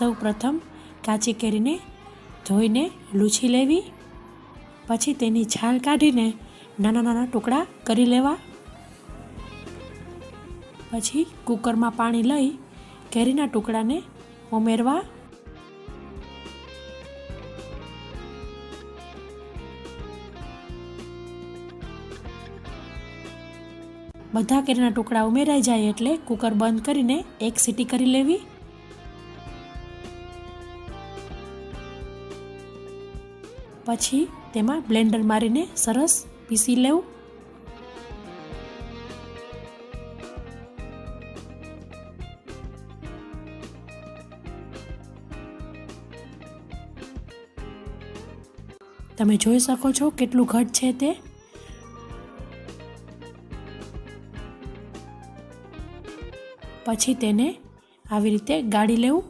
સૌ પ્રથમ કાચી કેરીને ધોઈને લૂછી લેવી, પછી તેની છાલ કાઢીને નાના નાના ટુકડા કરી લેવા. પછી કુકરમાં પાણી લઈ કેરીના ટુકડાને ઉમેરવા. બધા કેરીના ટુકડા ઉમેરાઈ જાય એટલે કુકર બંધ કરીને એક સીટી કરી લેવી. પછી તેમાં બ્લેન્ડર મારીને સરસ પીસી લેવું. તમે જોઈ શકો છો કેટલું ઘટ છે તે. પછી તેને આવી રીતે ગાળી લેવું.